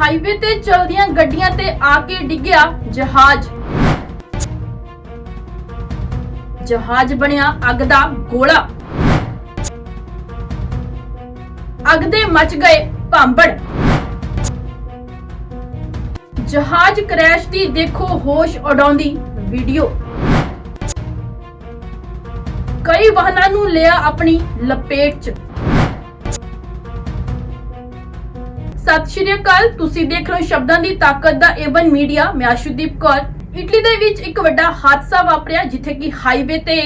Highway ਤੇ ਚਲਦੀਆਂ ਗੱਡੀਆਂ ਤੇ ਆ ਕੇ ਡਿੱਗਿਆ ਜਹਾਜ਼। ਜਹਾਜ਼ ਬਣਿਆ ਅੱਗ ਦਾ ਗੋਲਾ। ਅੱਗ ਦੇ ਮਚ ਗਏ ਭਾਂਬੜ। ਜਹਾਜ਼ ਕ੍ਰੈਸ਼ ਦੀ ਦੇਖੋ ਹੋਸ਼ ਉਡਾਉਂਦੀ ਵੀਡੀਓ। ਕਈ ਵਾਹਨਾਂ ਨੂੰ ਲਿਆ ਆਪਣੀ ਲਪੇਟ 'ਚ। ਸਤਿ ਸ਼੍ਰੀ ਅਕਾਲ। ਤੁਸੀਂ ਦੇਖ ਰਹੇ ਹੋ ਸ਼ਬਦਾਂ ਦੀ ਤਾਕਤ ਦਾ ਏਵਨ ਮੀਡੀਆ ਮੈਂ ਆਸ਼ੂਦੀਪ ਕੌਰ। ਇਟਲੀ ਦੇ ਵਿੱਚ ਇੱਕ ਵੱਡਾ ਹਾਦਸਾ ਵਾਪਰਿਆ, ਜਿੱਥੇ ਕਿ ਹਾਈਵੇ ਤੇ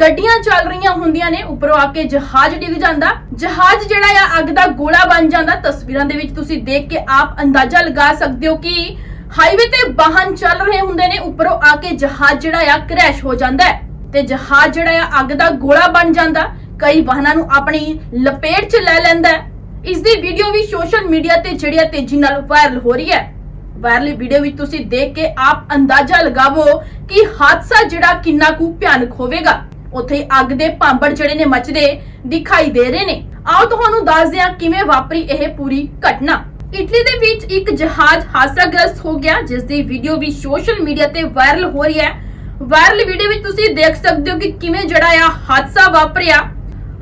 ਗੱਡੀਆਂ ਚੱਲ ਰਹੀਆਂ ਹੁੰਦੀਆਂ ਨੇ। ਉੱਪਰੋਂ ਆ ਕੇ ਜਹਾਜ਼ ਡਿੱਗ ਜਾਂਦਾ। ਜਹਾਜ਼ ਜਿਹੜਾ ਆ, ਅੱਗ ਦਾ ਗੋਲਾ ਬਣ ਜਾਂਦਾ। ਤਸਵੀਰਾਂ ਦੇ ਵਿੱਚ ਤੁਸੀਂ ਦੇਖ ਕੇ ਆਪ ਅੰਦਾਜ਼ਾ ਲਗਾ ਸਕਦੇ ਹੋ ਕਿ ਹਾਈਵੇ ਤੇ ਵਾਹਨ ਚੱਲ ਰਹੇ ਹੁੰਦੇ ਨੇ। ਉੱਪਰੋਂ ਆ ਕੇ ਜਹਾਜ਼ ਜਿਹੜਾ ਆ ਕ੍ਰੈਸ਼ ਹੋ ਜਾਂਦਾ ਹੈ। ਤੇ ਜਹਾਜ਼ ਜਿਹੜਾ ਆ, ਅੱਗ ਦਾ ਗੋਲਾ ਬਣ ਜਾਂਦਾ। ਕਈ ਵਾਹਨਾਂ ਨੂੰ ਆਪਣੀ ਲਪੇਟ 'ਚ ਲੈ ਲੈਂਦਾ ਹੈ। ਇਸ ਦੀ ਵੀਡੀਓ ਵੀ ਸੋਸ਼ਲ ਮੀਡੀਆ ਤੇ ਜਿਹੜੀਆਂ ਤੇਜ਼ੀ ਨਾਲ ਵਾਇਰਲ ਹੋ ਰਹੀ ਹੈ। ਵਾਇਰਲ ਵੀਡੀਓ ਵਿੱਚ ਤੁਸੀਂ ਦੇਖ ਕੇ ਆਪ ਅੰਦਾਜ਼ਾ ਲਗਾਵੋ ਕਿ ਹਾਦਸਾ ਜਿਹੜਾ ਕਿੰਨਾ ਕੁ ਭਿਆਨਕ ਹੋਵੇਗਾ। ਉੱਥੇ ਅੱਗ ਦੇ ਭਾਂਬੜ ਜਿਹੜੇ ਨੇ ਮਚਦੇ ਦਿਖਾਈ ਦੇ ਰਹੇ ਨੇ। ਆਓ ਤੁਹਾਨੂੰ ਦੱਸਦੇ ਹਾਂ ਕਿਵੇਂ ਵਾਪਰੀ ਇਹ ਪੂਰੀ ਘਟਨਾ। ਇਟਲੀ ਦੇ ਵਿੱਚ ਇੱਕ ਜਹਾਜ਼ ਹਾਦਸਾਗ੍ਰਸਤ ਹੋ ਗਿਆ, ਜਿਸ ਦੀ ਵੀਡੀਓ ਵੀ ਸੋਸ਼ਲ ਮੀਡੀਆ ਤੇ ਵਾਇਰਲ ਹੋ ਰਹੀ ਹੈ। ਵਾਇਰਲ ਵੀਡੀਓ ਵਿੱਚ ਤੁਸੀਂ ਦੇਖ ਸਕਦੇ ਹੋ ਕਿ ਕਿਵੇਂ ਜਿਹੜਾ ਆ ਹਾਦਸਾ ਵਾਪਰਿਆ।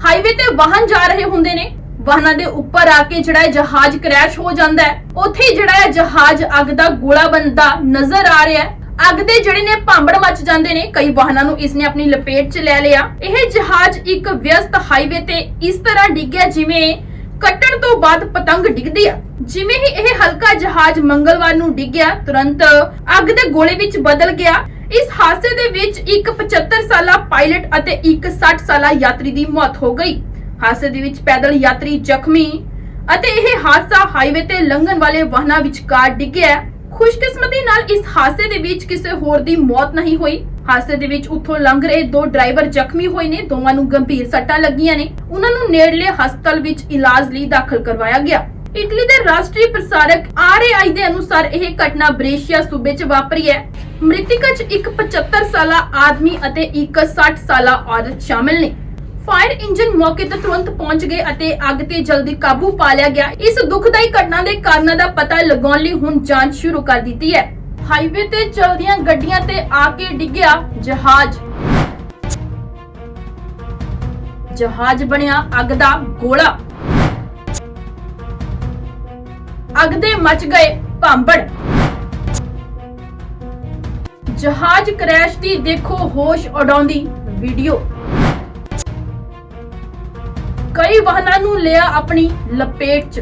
ਹਾਈਵੇ ਤੇ ਵਾਹਨ ਜਾ ਰਹੇ ਹੁੰਦੇ ਨੇ। ਵਾਹਨਾਂ ਦੇ ਉੱਪਰ ਆ ਕੇ ਜਿਹੜਾ ਜਹਾਜ਼ ਕ੍ਰੈਸ਼ ਹੋ ਜਾਂਦਾ ਹੈ, ਉੱਥੇ ਜਿਹੜਾ ਜਹਾਜ਼ ਅੱਗ ਦਾ ਗੋਲਾ ਬਣਦਾ ਨਜ਼ਰ ਆ ਰਿਹਾ ਹੈ। ਅੱਗ ਦੇ ਜਿਹੜੇ ਨੇ ਭਾਂਬੜ ਮਚ ਜਾਂਦੇ ਨੇ, ਕਈ ਵਾਹਨਾਂ ਨੂੰ ਇਸਨੇ ਆਪਣੀ ਲਪੇਟ 'ਚ ਲੈ ਲਿਆ। ਇਹ ਜਹਾਜ਼ ਇੱਕ ਵਿਅਸਤ ਹਾਈਵੇ ਤੇ ਇਸ ਤਰ੍ਹਾਂ ਡਿੱਗਿਆ ਜਿਵੇਂ ਕੱਟਣ ਤੋਂ ਬਾਅਦ ਪਤੰਗ ਡਿੱਗਦੀ ਆ। ਜਿਵੇਂ ਹੀ ਇਹ ਹਲਕਾ ਜਹਾਜ਼ ਮੰਗਲਵਾਰ ਨੂੰ ਡਿੱਗਿਆ, ਤੁਰੰਤ ਅੱਗ ਦੇ ਗੋਲੇ ਵਿੱਚ ਬਦਲ ਗਿਆ। ਇਸ ਹਾਦਸੇ ਦੇ ਵਿੱਚ ਇੱਕ 75 ਸਾਲਾ ਪਾਇਲਟ ਅਤੇ ਇੱਕ 60 ਸਾਲਾ ਯਾਤਰੀ ਦੀ ਮੌਤ ਹੋ ਗਈ। ਹਾਦਸੇ ਦੇ ਵਿੱਚ ਪੈਦਲ ਯਾਤਰੀ ਜ਼ਖਮੀ ਅਤੇ ਇਹ ਹਾਦਸਾ ਹਾਈਵੇ ਤੇ ਲੰਘਣ ਵਾਲੇ ਵਾਹਨਾਂ ਵਿਚਕਾਰ ਡਿੱਗਿਆ ਖੁਸ਼ਕਿਸਮਤੀ ਨਾਲ ਇਸ ਹਾਦਸੇ ਦੇ ਵਿੱਚ ਕਿਸੇ ਹੋਰ ਦੀ ਮੌਤ ਨਹੀਂ ਹੋਈ। ਹਾਦਸੇ ਦੇ ਵਿੱਚ ਉੱਥੋਂ ਲੰਘ ਰਹੇ ਦੋ ਡਰਾਈਵਰ ਜ਼ਖਮੀ ਹੋਏ ਨੇ। ਦੋਵਾਂ ਨੂੰ ਗੰਭੀਰ ਸੱਟਾਂ ਲੱਗੀਆਂ ਨੇ। ਉਹਨਾਂ ਨੂੰ ਨੇੜਲੇ ਹਸਪਤਾਲ ਵਿੱਚ ਇਲਾਜ ਲਈ ਦਾਖਲ ਕਰਵਾਇਆ ਗਿਆ। ਇਟਲੀ ਦੇ ਰਾਸ਼ਟਰੀ ਪ੍ਰਸਾਰਕ ਆਰਏਆਈ ਦੇ ਅਨੁਸਾਰ ਇਹ ਘਟਨਾ ਬ੍ਰੇਸ਼ੀਆ ਸੂਬੇ 'ਚ ਵਾਪਰੀ ਹੈ। ਮ੍ਰਿਤਕ 'ਚ ਇੱਕ 75 ਸਾਲਾ ਆਦਮੀ ਅਤੇ ਇੱਕ 60 ਸਾਲਾ ਔਰਤ ਸ਼ਾਮਿਲ ਨੇ। ਫਾਇਰ ਇੰਜਨ ਮੌਕੇ ਤੇ ਤੁਰੰਤ ਪਹੁੰਚ ਗਏ ਅਤੇ ਅੱਗ ਤੇ ਜਲਦੀ ਕਾਬੂ ਪਾ ਲਿਆ ਗਿਆ। ਇਸ ਦੁਖਦਾਈ ਘਟਨਾ ਦੇ ਕਾਰਨਾਂ ਦਾ ਪਤਾ ਲਗਾਉਣ ਲਈ ਹੁਣ ਜਾਂਚ ਸ਼ੁਰੂ ਕਰ ਦਿੱਤੀ ਹੈ। ਹਾਈਵੇ ਤੇ ਚਲਦੀਆਂ ਗੱਡੀਆਂ ਤੇ ਆ ਕੇ ਡਿੱਗਿਆ ਜਹਾਜ਼। ਜਹਾਜ਼ ਬਣਿਆ ਅੱਗ ਦਾ ਗੋਲਾ। ਅੱਗ ਦੇ ਮਚ ਗਏ ਭਾਂਬੜ। ਜਹਾਜ਼ ਕ੍ਰੈਸ਼ ਦੀ ਦੇਖੋ ਹੋਸ਼ ਉਡਾਉਂਦੀ ਵੀਡੀਓ ਕਈ ਵਾਹਨਾਂ ਨੂੰ ਲਿਆ ਆਪਣੀ ਲਪੇਟ 'ਚ।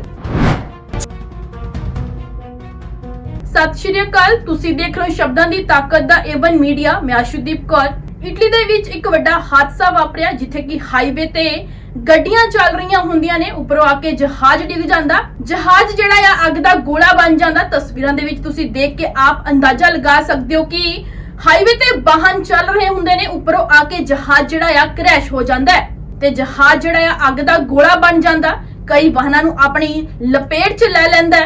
ਸਤਿ ਸ਼੍ਰੀ ਅਕਾਲ, ਤੁਸੀਂ ਦੇਖ ਰਹੇ ਹੋ ਸ਼ਬਦਾਂ ਦੀ ਤਾਕਤ ਦਾ ਏਵਨ ਮੀਡੀਆ ਮੈਂ ਆਸ਼ੂਦੀਪ ਕੌਰ। ਇਟਲੀ ਦੇ ਵਿੱਚ ਇੱਕ ਵੱਡਾ ਹਾਦਸਾ ਵਾਪਰਿਆ, ਜਿੱਥੇ ਕਿ ਹਾਈਵੇ ਤੇ ਗੱਡੀਆਂ ਚੱਲ ਰਹੀਆਂ ਹੁੰਦੀਆਂ ਨੇ, ਉੱਪਰੋਂ ਆ ਕੇ ਜਹਾਜ਼ ਡਿੱਗ ਜਾਂਦਾ। ਜਹਾਜ਼ ਜਿਹੜਾ ਆ, ਅੱਗ ਦਾ ਗੋਲਾ ਬਣ ਜਾਂਦਾ। ਤਸਵੀਰਾਂ ਦੇ ਵਿੱਚ ਤੁਸੀਂ ਦੇਖ ਕੇ ਆਪ ਅੰਦਾਜ਼ਾ ਲਗਾ ਸਕਦੇ ਹੋ ਕਿ ਹਾਈਵੇ ਤੇ ਵਾਹਨ ਚੱਲ ਰਹੇ ਹੁੰਦੇ ਨੇ, ਉੱਪਰੋਂ ਆ ਕੇ ਜਹਾਜ਼ ਜਿਹੜਾ ਆ ਕ੍ਰੈਸ਼ ਹੋ ਜਾਂਦਾ ਹੈ। ਤੇ ਜਹਾਜ਼ ਜਿਹੜਾ ਆ, ਅੱਗ ਦਾ ਗੋਲਾ ਬਣ ਜਾਂਦਾ। ਕਈ ਵਾਹਨਾਂ ਨੂੰ ਆਪਣੀ ਲਪੇਟ 'ਚ ਲੈ ਲੈਂਦਾ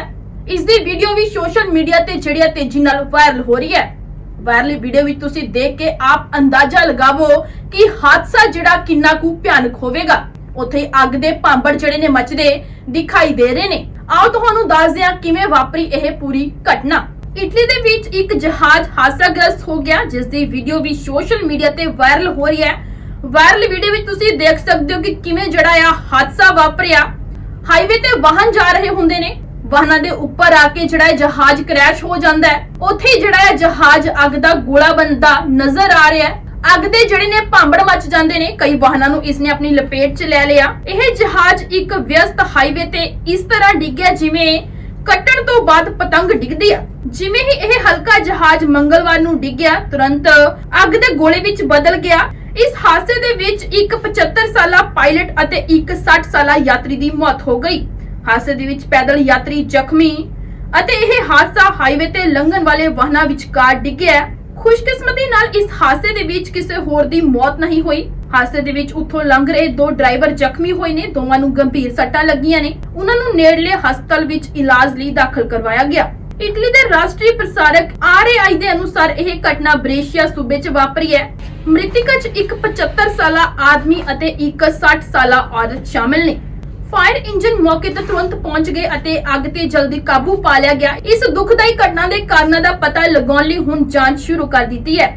ਇਸ ਦੀ ਵੀਡੀਓ ਵੀ ਸੋਸ਼ਲ ਮੀਡੀਆ ਤੇ ਜਿਹੜੀਆਂ ਤੇਜ਼ੀ ਨਾਲ ਵਾਇਰਲ ਹੋ ਰਹੀ ਹੈ। ਵਾਇਰਲ ਵੀਡੀਓ ਵਿੱਚ ਤੁਸੀਂ ਦੇਖ ਕੇ ਆਪ ਅੰਦਾਜ਼ਾ ਲਗਾਵੋ ਕਿ ਹਾਦਸਾ ਜਿਹੜਾ ਕਿੰਨਾ ਕੁ ਭਿਆਨਕ ਹੋਵੇਗਾ। ਉੱਥੇ ਅੱਗ ਦੇ ਭਾਂਬੜ ਜਿਹੜੇ ਨੇ ਮਚਦੇ ਦਿਖਾਈ ਦੇ ਰਹੇ ਨੇ। ਆਓ ਤੁਹਾਨੂੰ ਦੱਸਦੇ ਹਾਂ ਕਿਵੇਂ ਵਾਪਰੀ ਇਹ ਪੂਰੀ ਘਟਨਾ। ਇਟਲੀ ਦੇ ਵਿੱਚ ਇੱਕ ਜਹਾਜ਼ ਹਾਦਸਾਗ੍ਰਸਤ ਹੋ ਗਿਆ ਜਿਸ ਦੀ ਵੀਡੀਓ ਵੀ ਸੋਸ਼ਲ ਮੀਡੀਆ ਤੇ ਵਾਇਰਲ ਹੋ ਰਹੀ ਹੈ। ਵਾਇਰਲ ਵੀਡੀਓ ਵਿੱਚ ਤੁਸੀਂ ਦੇਖ ਸਕਦੇ ਹੋ ਕਿ ਕਿਵੇਂ ਜਿਹੜਾ ਆ ਹਾਦਸਾ ਵਾਪਰਿਆ। ਹਾਈਵੇ ਤੇ ਵਾਹਨ ਜਾ ਰਹੇ ਹੁੰਦੇ ਨੇ। ਵਾਹਨਾਂ ਦੇ ਉੱਪਰ ਆ ਕੇ ਜਿਹੜਾ ਜਹਾਜ਼ ਕ੍ਰੈਸ਼ ਹੋ ਜਾਂਦਾ ਹੈ। ਉੱਥੇ ਜਿਹੜਾ ਜਹਾਜ਼ ਅੱਗ ਦਾ ਗੋਲਾ ਬਣਦਾ ਨਜ਼ਰ ਆ ਰਿਹਾ ਹੈ। ਅੱਗ ਦੇ ਜਿਹੜੇ ਨੇ ਭਾਂਬੜ ਮਚ ਜਾਂਦੇ ਨੇ। ਕਈ ਵਾਹਨਾਂ ਨੂੰ ਇਸਨੇ ਆਪਣੀ ਲਪੇਟ 'ਚ ਲੈ ਲਿਆ। ਇਹ ਜਹਾਜ਼ ਇੱਕ ਵਿਅਸਤ ਹਾਈਵੇ ਤੇ ਇਸ ਤਰ੍ਹਾਂ ਡਿੱਗਿਆ ਜਿਵੇਂ ਕੱਟਣ ਤੋਂ ਬਾਅਦ ਪਤੰਗ ਡਿੱਗਦੀ ਆ। ਜਿਵੇਂ ਹੀ ਇਹ ਹਲਕਾ ਜਹਾਜ਼ ਮੰਗਲਵਾਰ ਨੂੰ ਡਿੱਗਿਆ ਤੁਰੰਤ ਅੱਗ ਦੇ ਗੋਲੇ ਵਿੱਚ ਬਦਲ ਗਿਆ। ਇਸ ਹਾਦਸੇ ਦੇ ਵਿੱਚ ਇੱਕ 75 ਸਾਲਾ ਪਾਇਲਟ ਅਤੇ ਇੱਕ 60 ਸਾਲਾ ਯਾਤਰੀ ਦੀ ਮੌਤ ਹੋ ਗਈ। ਹਾਦਸੇ ਦੇ ਵਿੱਚ ਪੈਦਲ ਯਾਤਰੀ ਜ਼ਖਮੀ ਅਤੇ ਇਹ ਹਾਦਸਾ ਹਾਈਵੇ ਤੇ ਲੰਘਣ ਵਾਲੇ ਵਾਹਨਾਂ ਵਿਚਕਾਰ ਡਿੱਗਿਆ ਖੁਸ਼ਕਿਸਮਤੀ ਨਾਲ ਇਸ ਹਾਦਸੇ ਦੇ ਵਿੱਚ ਕਿਸੇ ਹੋਰ ਦੀ ਮੌਤ ਨਹੀਂ ਹੋਈ। ਹਾਦਸੇ ਦੇ ਵਿੱਚ ਉੱਥੋਂ ਲੰਘ ਰਹੇ ਦੋ ਡਰਾਈਵਰ ਜ਼ਖਮੀ ਹੋਏ ਨੇ। ਦੋਵਾਂ ਨੂੰ ਗੰਭੀਰ ਸੱਟਾਂ ਲੱਗੀਆਂ ਨੇ। ਉਹਨਾਂ ਨੂੰ ਨੇੜਲੇ ਹਸਪਤਾਲ ਵਿੱਚ ਇਲਾਜ ਲਈ ਦਾਖਲ ਕਰਵਾਇਆ ਗਿਆ। ਇਟਲੀ ਦੇ ਰਾਸ਼ਟਰੀ ਪ੍ਰਸਾਰਕ ਆਰਏਆਈ ਦੇ ਅਨੁਸਾਰ ਇਹ ਘਟਨਾ ਬ੍ਰੇਸ਼ੀਆ ਸੂਬੇ 'ਚ ਵਾਪਰੀ ਹੈ। ਮ੍ਰਿਤਕਾਂ 'ਚ ਇੱਕ 75 ਸਾਲਾ ਆਦਮੀ ਅਤੇ ਇੱਕ 60 ਸਾਲਾ ਔਰਤ ਸ਼ਾਮਿਲ ਨੇ। ਫਾਇਰ ਇੰਜਨ ਮੌਕੇ ਤੇ ਤੁਰੰਤ ਪਹੁੰਚ ਗਏ ਅਤੇ ਅੱਗ ਤੇ ਜਲਦੀ ਕਾਬੂ ਪਾ ਲਿਆ ਗਿਆ। ਇਸ ਦੁਖਦਾਈ ਘਟਨਾ ਦੇ ਕਾਰਨਾਂ ਦਾ ਪਤਾ ਲਗਾਉਣ ਲਈ ਹੁਣ ਜਾਂਚ ਸ਼ੁਰੂ ਕਰ ਦਿੱਤੀ ਹੈ।